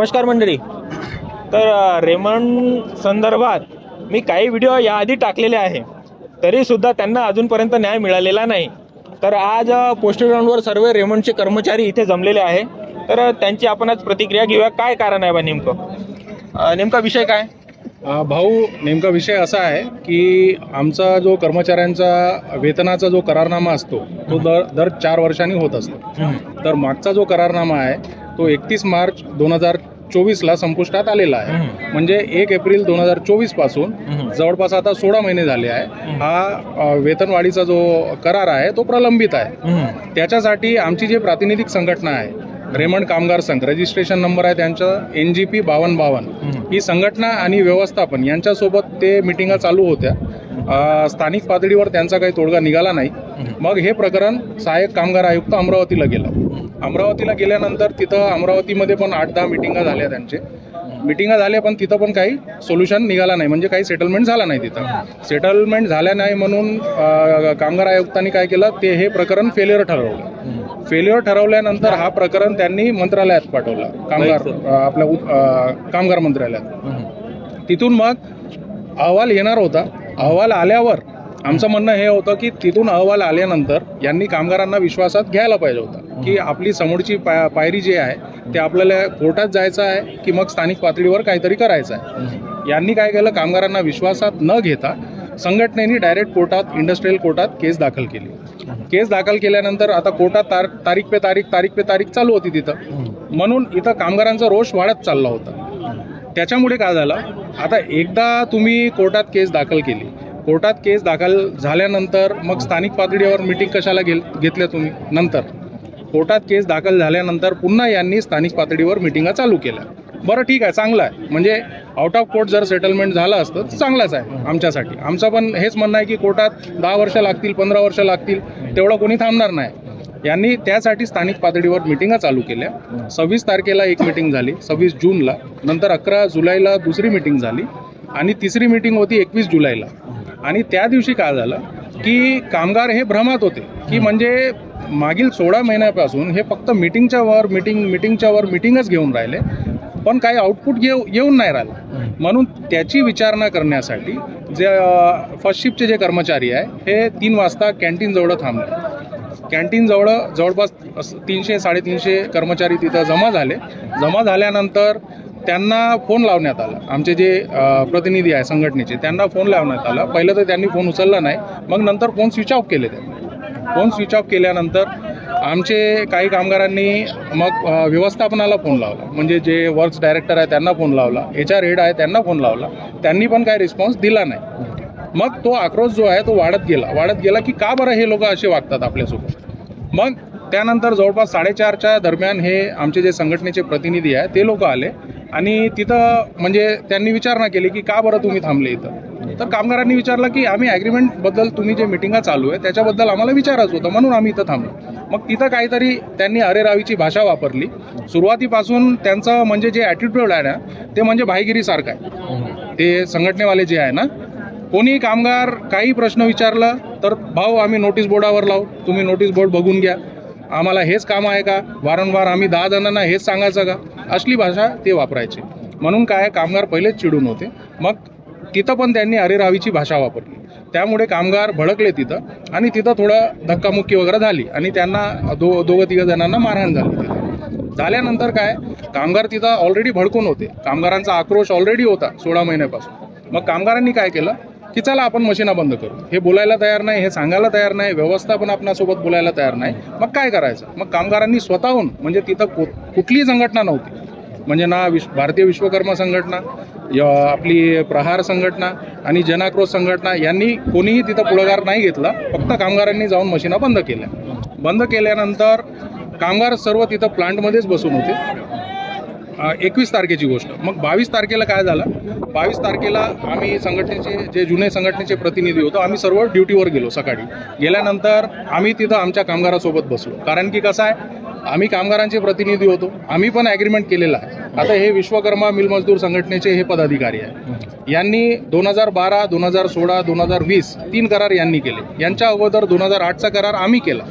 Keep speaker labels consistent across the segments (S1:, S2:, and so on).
S1: नमस्कार मंडळी. तर रेमंड संदर्भात मी काही व्हिडिओ याआधी टाकलेले आहे. तरीसुद्धा त्यांना अजूनपर्यंत न्याय मिळालेला नाही. तर आज पोस्टल ग्राउंडवर सर्व रेमंडचे कर्मचारी इथे जमलेले आहे. तर त्यांची आपण आज प्रतिक्रिया घेऊया. काय कारण आहे बा नेमकं? नेमका विषय काय?
S2: भाऊ नेमका विषय असा आहे की आमचा जो कर्मचाऱ्यांचा वेतनाचा जो करारनामा असतो तो दर दर चार वर्षांनी होत असतो. तर मागचा जो करारनामा आहे तो एकतीस मार्च दोन हजार चोवीसला संपुष्टात आलेला आहे. म्हणजे एक एप्रिल दोन हजार चोवीसपासून जवळपास आता सोळा महिने झाले आहे. हा वेतनवाढीचा जो करार आहे तो प्रलंबित आहे. त्याच्यासाठी आमची जी प्रातिनिधिक संघटना आहे रेमंड कामगार संघ रजिस्ट्रेशन नंबर आहे त्यांचं एन जी पी बावन्न बावन्न. ही संघटना आणि व्यवस्थापन यांच्यासोबत ते मिटिंगा चालू होत्या. स्थानिक पातळीवर त्यांचा काही तोडगा निघाला नाही. मग हे प्रकरण सहाय्यक कामगार आयुक्त अमरावतीला गेलं. अमरावतीला गेल्यानंतर तिथं अमरावतीमध्ये पण आठ दहा मिटिंगा झाल्या त्यांचे. मिटिंगा झाल्या पण तिथं पण काही सोल्युशन निघाला नाही. म्हणजे काही सेटलमेंट झाला नाही तिथं. सेटलमेंट झाल्या नाही म्हणून कामगार आयुक्तांनी काय केलं ते हे प्रकरण फेल्युअर ठरवलं. फेल्युअर ठरवल्यानंतर हा प्रकरण त्यांनी मंत्रालयात पाठवलं. कामगार आपल्या कामगार मंत्रालयात. तिथून मग अहवाल येणार होता. अहवाल आल्यावर आमचं म्हणणं हे होतं की तिथून अहवाल आल्यानंतर यांनी कामगारांना विश्वासात घ्यायला पाहिजे होता. की आपली समोरची पा पायरी जी आहे ते आपल्याला कोर्टात जायचं आहे की मग स्थानिक पातळीवर काहीतरी करायचं आहे. यांनी काय केलं? कामगारांना विश्वासात न घेता संघटनेने डायरेक्ट कोर्टात इंडस्ट्रीयल कोर्टात केस दाखल केली. केस दाखल केल्यानंतर आता कोर्टात तार तारीख पे तारीख तारीख पे तारीख चालू होती तिथं. म्हणून इथं कामगारांचा रोष वाढत चालला होता. त्याच्यामुळे काय झालं? आता एकदा तुम्ही कोर्टात केस दाखल केली. कोर्टात केस दाखल झाल्यानंतर मग स्थानिक पातळीवर मिटिंग कशाला घे घेतल्या तुम्ही? नंतर. कोर्टात केस दाखल झाल्यानंतर पुन्हा यांनी स्थानिक पातळीवर मिटिंगा चालू केल्या. बरं ठीक आहे चांगलं आहे. म्हणजे आउट ऑफ कोर्ट जर सेटलमेंट झालं असतं तर चांगलंच आहे आमच्यासाठी. आमचं पण हेच म्हणणं आहे की कोर्टात दहा वर्ष लागतील पंधरा वर्ष लागतील तेवढं कोणी थांबणार नाही. यांनी त्यासाठी स्थानिक पातळीवर मिटिंगा चालू केल्या. सव्वीस तारखेला एक मिटिंग झाली सव्वीस जूनला. नंतर अकरा जुलैला दुसरी मिटिंग झाली आणि तिसरी मिटिंग होती एकवीस जुलैला. आणि त्या दिवशी काय झालं की कामगार हे भ्रमात होते की म्हणजे मागील सोळा महिन्यापासून हे फक्त मिटिंगच्या वर मिटिंग मिटिंगच्या वर मिटिंगच घेऊन राहिले. पण काही आउटपुट येऊ येऊन नाही राहिलं. म्हणून त्याची विचारणा करण्यासाठी जे फर्स्ट शिफ्टचे जे कर्मचारी आहे हे तीन वाजता कॅन्टीनजवळ थांबले. कॅन्टीनजवळ जवळपास तीनशे साडेतीनशे कर्मचारी तिथं जमा झाले. जमा झाल्यानंतर त्यांना फोन लावण्यात आला. आमचे जे प्रतिनिधी आहे संघटनेचे त्यांना फोन लावण्यात आला. पहिलं तर त्यांनी फोन उचलला नाही. मग नंतर फोन स्विच ऑफ केले त्यांनी. फोन स्विच ऑफ केल्यानंतर आमचे काही कामगारांनी मग व्यवस्थापनाला फोन लावला. म्हणजे जे वर्क्स डायरेक्टर आहे त्यांना फोन लावला. एच आर हेड आहे त्यांना फोन लावला. त्यांनी पण काही रिस्पॉन्स दिला नाही. मग तो आक्रोश जो आहे तो वाढत गेला. वाढत गेला की का बरं हे लोक असे वागतात आपल्यासोबत? मग त्यानंतर जवळपास साडेचारच्या दरम्यान हे आमचे जे संघटनेचे प्रतिनिधी आहे ते लोक आले आणि तिथं म्हणजे त्यांनी विचारणा केली की का बरं तुम्ही थांबले इथं? तर कामगारांनी विचारलं की आम्ही ॲग्रीमेंटबद्दल तुम्ही जे मिटिंगा चालू आहे त्याच्याबद्दल आम्हाला विचारायचं होतं म्हणून आम्ही इथं थांबलो. मग तिथं काहीतरी त्यांनी अरेरावीची भाषा वापरली. सुरुवातीपासून त्यांचं म्हणजे जे ॲटिट्यूड आहे ना ते म्हणजे भाईगिरीसारखं आहे. ते संघटनेवाले जे आहे ना कोणी कामगार काही प्रश्न विचारला तर भाऊ आम्ही नोटीस बोर्डावर लावू. तुम्ही नोटीस बोर्ड बघून घ्या. आम्हाला हेच काम आहे का? वारंवार आम्ही दहा जणांना हेच सांगायचं का? असली भाषा ते वापरायचे. म्हणून काय कामगार पहिलेच चिडून होते. मग तिथं पण त्यांनी अरेरावीची भाषा वापरली. त्यामुळे कामगार भडकले तिथं आणि तिथं थोडं धक्कामुक्की वगैरे झाली आणि त्यांना दो दोघं तिघं जणांना मारहाण झाली तिथं. झाल्यानंतर काय कामगार तिथं ऑलरेडी भडकून होते. कामगारांचा आक्रोश ऑलरेडी होता सोळा महिन्यापासून. मग कामगारांनी काय केलं की चला आपण मशीना बंद करू. हे बोलायला तयार नाही हे सांगायला तयार नाही व्यवस्थापन आपणासोबत बोलायला तयार नाही. मग काय करायचं? मग कामगारांनी स्वतःहून म्हणजे तिथं कु कुठलीही संघटना नव्हती. म्हणजे ना विश्व भारतीय विश्वकर्मा संघटना य आपली प्रहार संघटना आणि जनाक्रोश संघटना यांनी कोणीही तिथं पुढाकार नाही घेतला. फक्त कामगारांनी जाऊन मशीना बंद केल्या. बंद केल्यानंतर कामगार सर्व तिथं प्लांटमध्येच बसून होते. एकवीस तारखेची गोष्ट. मग बावीस तारखेला काय झालं? बावीस तारखेला आम्ही संघटनेचे जे जुने संघटनेचे प्रतिनिधी होतो आम्ही सर्व ड्युटीवर गेलो सकाळी. गेल्यानंतर आम्ही तिथं आमच्या कामगारासोबत बसलो. कारण की कसं आहे आम्ही कामगारांचे प्रतिनिधी होतो. आम्ही पण ॲग्रीमेंट केलेला आहे. आता हे विश्वकर्मा मिल मजदूर संघटनेचे हे पदाधिकारी आहे यांनी दोन हजार बारा दोन हजार सोळा दोन हजार वीस तीन करार यांनी केले. यांच्या अगोदर दोन हजार आठचा करार आम्ही केला.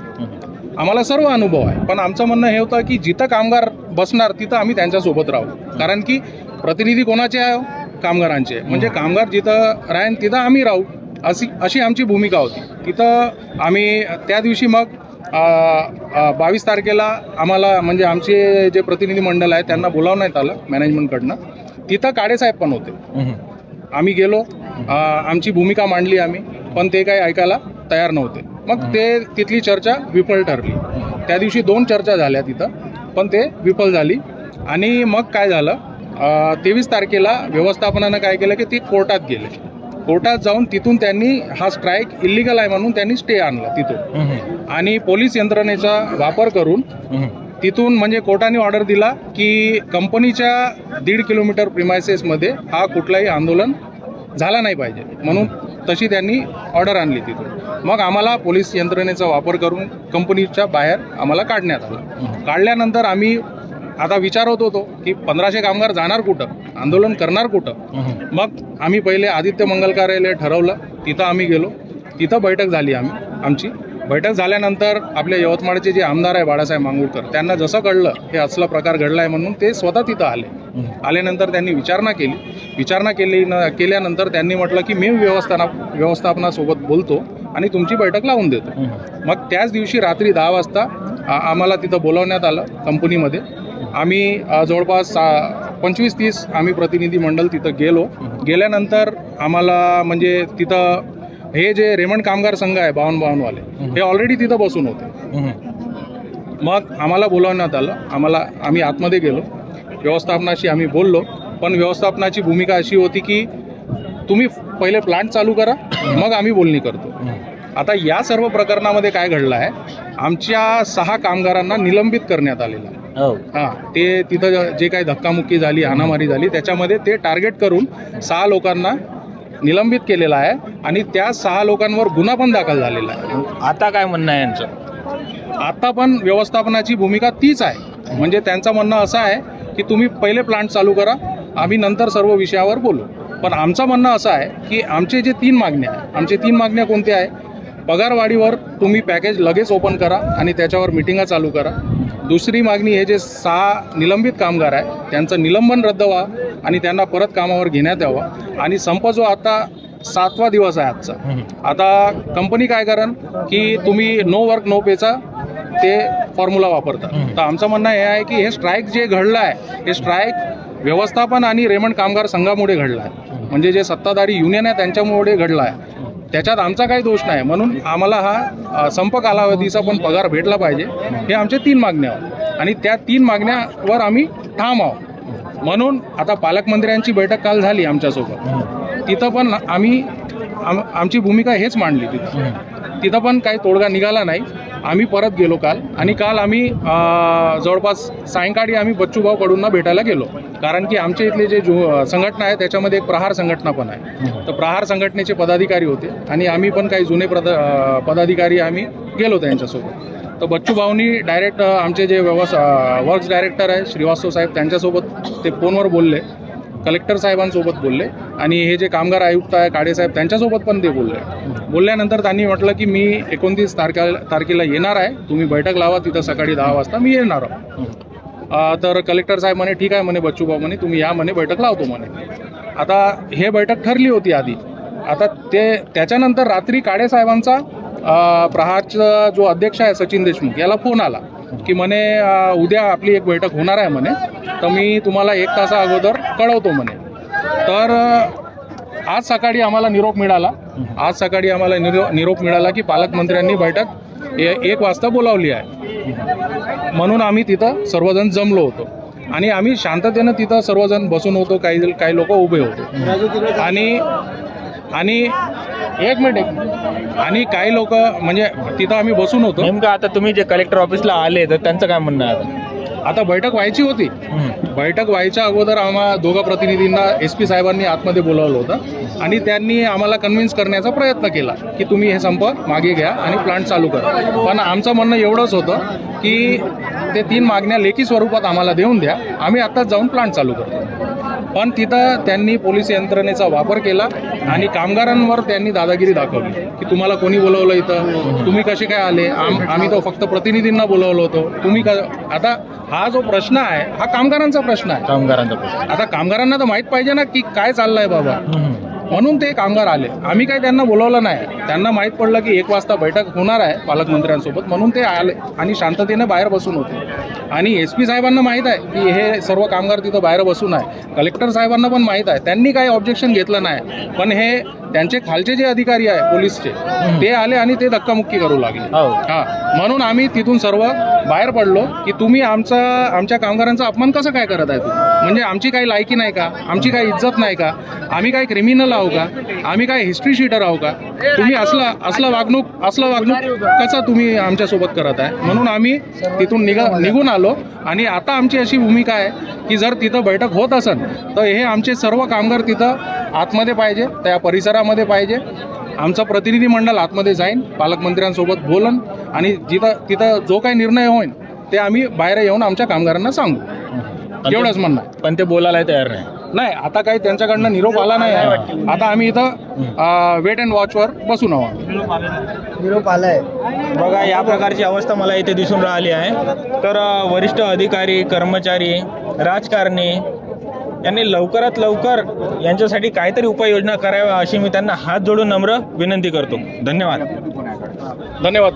S2: आम्हाला सर्व अनुभव आहे. पण आमचं म्हणणं हे होतं की जिथं कामगार बसणार तिथं आम्ही त्यांच्यासोबत राहू. कारण की प्रतिनिधी कोणाचे आहे हो? कामगारांचे. म्हणजे कामगार जिथं राहीन तिथं आम्ही राहू. अशी अशी आमची भूमिका होती. तिथं आम्ही त्या दिवशी मग बावीस तारखेला आम्हाला म्हणजे आमचे जे प्रतिनिधी मंडळ आहे त्यांना बोलावण्यात आलं मॅनेजमेंटकडनं. तिथं काळेसाहेब पण होते. आम्ही गेलो. आमची भूमिका मांडली आम्ही. पण ते काही ऐकायला तयार नव्हते. मग ते तिथली चर्चा विफल ठरली. त्या दिवशी दोन चर्चा झाल्या तिथं पण ते विफल झाली. आणि मग काय झालं? तेवीस तारखेला व्यवस्थापनानं काय केलं की ते कोर्टात गेले. कोर्टात जाऊन तिथून त्यांनी हा स्ट्राईक इलिगल आहे म्हणून त्यांनी स्टे आणला तिथून. आणि पोलीस यंत्रणेचा वापर करून तिथून म्हणजे कोर्टाने ऑर्डर दिला की कंपनीच्या दीड किलोमीटर प्रिमायसेसमध्ये हा कुठलाही आंदोलन झाला नाही पाहिजे. म्हणून तशी त्यांनी ऑर्डर आणली तिथून. मग आम्हाला पोलीस यंत्रणेचा वापर करून कंपनीच्या बाहेर आम्हाला काढण्यात आलं. काढल्यानंतर आम्ही आता विचारत होतो की पंधराशे कामगार जाणार कुठं? आंदोलन करणार कुठं? मग आम्ही पहिले आदित्य मंगल कार्यालय ठरवलं. तिथं आम्ही गेलो. तिथं बैठक झाली आम्ही आमची. बैठक झाल्यानंतर आपल्या यवतमाळचे जे आमदार आहे बाळासाहेब मांगुळकर त्यांना जसं कळलं हे असला प्रकार घडला आहे म्हणून ते स्वतः तिथं आले. आल्यानंतर त्यांनी विचारणा केली. विचारणा केली न केल्यानंतर त्यांनी म्हटलं की मी व्यवस्थाना व्यवस्थापनासोबत बोलतो आणि तुमची बैठक लावून देतो. मग त्याच दिवशी रात्री दहा वाजता आम्हाला तिथं बोलवण्यात आलं कंपनीमध्ये. आम्ही जवळपास पंचवीस तीस आम्ही प्रतिनिधी मंडळ तिथं गेलो. गेल्यानंतर आम्हाला म्हणजे तिथं हे जे रेमंड कामगार संघ आहे बावन बावनवाले हे ऑलरेडी तिथं बसून होते. मग आम्हाला बोलावण्यात आलं. आम्हाला आम्ही आतमध्ये गेलो. व्यवस्थापनाशी आम्ही बोललो. पण व्यवस्थापनाची भूमिका अशी होती की तुम्ही पहिले प्लांट चालू करा मग आम्ही बोलणी करतो. आता या सर्व प्रकरणामध्ये काय घडलं आहे आमच्या सहा कामगारांना निलंबित करण्यात आलेलं आहे.
S1: हो.
S2: हां ते तिथं जे काही धक्कामुक्की झाली हाणामारी झाली त्याच्यामध्ये ते टार्गेट करून सहा लोकांना निलंबित केलेलं आहे आणि त्या सहा लोकांवर गुन्हा पण दाखल झालेला आहे.
S1: आता काय म्हणणं आहे यांचं?
S2: आता पण व्यवस्थापनाची भूमिका तीच आहे. म्हणजे त्यांचं म्हणणं असं आहे की तुम्ही पहिले प्लांट चालू करा आम्ही नंतर सर्व विषयावर बोलू. पण आमचं म्हणणं असं आहे की आमचे जे तीन मागण्या आहे आमचे तीन मागण्या कोणत्या आहे पगारवाढीवर तुम्ही पॅकेज लगेच ओपन करा आणि त्याच्यावर मिटिंगा चालू करा. दुसरी मागणी हे जे सहा निलंबित कामगार आहे त्यांचं निलंबन रद्द व्हा आणि त्यांना परत कामावर घेण्यात यावं. आणि संप जो आता सातवा दिवस आहे आजचा. आता कंपनी काय करण की तुम्ही नो वर्क नो पेचा ते फॉर्म्युला वापरतात तर आमचं म्हणणं हे आहे की हे स्ट्राईक जे घडलं आहे हे स्ट्राईक व्यवस्थापन आणि रेमंड कामगार संघामुळे घडलं आहे. म्हणजे जे सत्ताधारी युनियन आहे त्यांच्यामुळे घडलं आहे. त्याच्यात आमचा काही दोष नाही. म्हणून आम्हाला हा संप कालावधीचा पण पगार भेटला पाहिजे. हे आमच्या तीन मागण्या आहेत. आणि त्या तीन मागण्यावर आम्ही ठाम आहोत. म्हणून आता पालकमंत्र्यांची बैठक काल झाली आमच्यासोबत. तिथं पण आम्ही आम आमची भूमिका हेच मांडली तिथं. तिथं पण काही तोडगा निघाला नाही. आम्ही परत गेलो काल आणि काल आम्ही जवळपास सायंकाळी आम्ही बच्चूभाऊ कडूंना भेटायला गेलो. कारण की आमच्या इथले जे जो संघटना आहे त्याच्यामध्ये एक प्रहार संघटना पण आहे. तर प्रहार संघटनेचे पदाधिकारी होते आणि आम्ही पण काही जुने पद अं, पदाधिकारी आम्ही गेलो त्यांच्यासोबत. तर बच्चू भाऊनी डायरेक्ट आमचे जे व्यवस वर्क्स डायरेक्टर आहे श्रीवास्तव साहेब त्यांच्यासोबत ते फोनवर बोलले. कलेक्टर साहेबांसोबत बोलले आणि हे जे कामगार आयुक्त आहे काळेसाहेब त्यांच्यासोबत पण ते बोलले. बोलल्यानंतर त्यांनी म्हटलं की मी एकोणतीस तारखेला तारखेला येणार आहे. तुम्ही बैठक लावा तिथं सकाळी दहा वाजता मी येणार आहोत. तर कलेक्टर साहेब म्हणे ठीक आहे म्हणे बच्चूभाऊ म्हणे तुम्ही या म्हणे बैठक लावतो म्हणे. आता हे बैठक ठरली होती आधी. आता ते त्याच्यानंतर रात्री काळेसाहेबांचा प्रहारचा जो अध्यक्ष आहे सचिन देशमुख याला फोन आला. की म्हणे उद्या आपली एक बैठक होणार आहे म्हणे तर मी तुम्हाला एक तासा अगोदर कळवतो म्हणे. तर आज सकाळी आम्हाला निरोप मिळाला. आज सकाळी आम्हाला निरो निरोप मिळाला की पालकमंत्र्यांनी बैठक ए- एक वाजता बोलावली आहे. म्हणून आम्ही तिथं सर्वजण जमलो होतो. आणि आम्ही शांततेनं तिथं सर्वजण बसून होतो काही काही लोक उभे होते. आणि आणि एक मिनिट एक. आणि काही लोक म्हणजे तिथं आम्ही बसून होतो.
S1: नेमकं आता तुम्ही जे कलेक्टर ऑफिसला आले तर त्यांचं काय म्हणणं आहे आता?
S2: आता बैठक व्हायची होती. बैठक व्हायच्या अगोदर आम्हा दोघा प्रतिनिधींना एस पी साहेबांनी आतमध्ये बोलावलं होतं. आणि त्यांनी आम्हाला कन्व्हिन्स करण्याचा प्रयत्न केला की तुम्ही हे संप मागे घ्या आणि प्लांट चालू करा. पण आमचं म्हणणं एवढंच होतं की ते तीन मागण्या लेखी स्वरूपात आम्हाला देऊन द्या. आम्ही आत्ताच जाऊन प्लांट चालू करतो. पण तिथं त्यांनी पोलीस यंत्रणेचा वापर केला. आणि कामगारांवर त्यांनी दादागिरी दाखवली की तुम्हाला कोणी बोलवलं इथं? तुम्ही कसे काय आले? आम आम्ही तो फक्त प्रतिनिधींना बोलवलं होतं. तुम्ही का आता हा जो प्रश्न आहे हा कामगारांचा प्रश्न आहे.
S1: कामगारांचा प्रश्न.
S2: आता कामगारांना तर माहीत पाहिजे ना की काय चाललंय बाबा. म्हणून ते कामगार आले. आम्ही काही त्यांना बोलवलं नाही. त्यांना माहीत पडलं की एक वाजता बैठक होणार आहे पालकमंत्र्यांसोबत. म्हणून ते आले आणि शांततेने बाहेर बसून होते. आणि एस पी साहेबांना माहीत आहे की हे सर्व कामगार तिथं बाहेर बसून आहे. कलेक्टर साहेबांना पण माहीत आहे. त्यांनी काही ऑब्जेक्शन घेतलं नाही. पण हे त्यांचे खालचे जे अधिकारी आहे पोलीसचे ते आले आणि ते धक्कामुक्की करू लागले.
S1: हो.
S2: हा. म्हणून आम्ही तिथून सर्व बाहेर पडलो की तुम्ही आमचा आमच्या कामगारांचा अपमान कसं काय करत आहे तुम्ही म्हणजे आमची काही लायकी नाही का? आमची काही इज्जत नाही का? आम्ही काय क्रिमिनल आहो का? आम्ही काय हिस्ट्री शीटर आहो का? तुम्ही असला असला वागणूक असलं वागणूक कसं तुम्ही आमच्यासोबत करत आहे? म्हणून आम्ही तिथून निघा निघून आलो. आणि आता आमची अशी भूमिका आहे की जर तिथं बैठक होत असेल तर हे आमचे सर्व कामगार तिथं आतमध्ये पाहिजे त्या परिसरामध्ये पाहिजे. आमचं प्रतिनिधी मंडळ आतमध्ये जाईन पालकमंत्र्यांसोबत बोलन आणि जिथं तिथं जो काही निर्णय होईल ते आम्ही बाहेर येऊन आमच्या कामगारांना सांगू. एवढंच म्हणणं. आहे.
S1: पण ते बोलायला तयार नाही.
S2: नाही आता काही त्यांच्याकडनं निरोप आला नाही आहे. आता आम्ही इथं वेट अँड वॉचवर बसून आहोत.
S3: निरोप आलाय.
S1: बघा या प्रकारची अवस्था मला इथे दिसून राहिली आहे. तर अ, वरिष्ठ अधिकारी कर्मचारी राजकारणी यांनी लवकरात लवकर यांच्यासाठी काहीतरी उपाययोजना कराव्या अशी मी त्यांना हात जोडून नम्र विनंती करतो. धन्यवाद.
S2: धन्यवाद.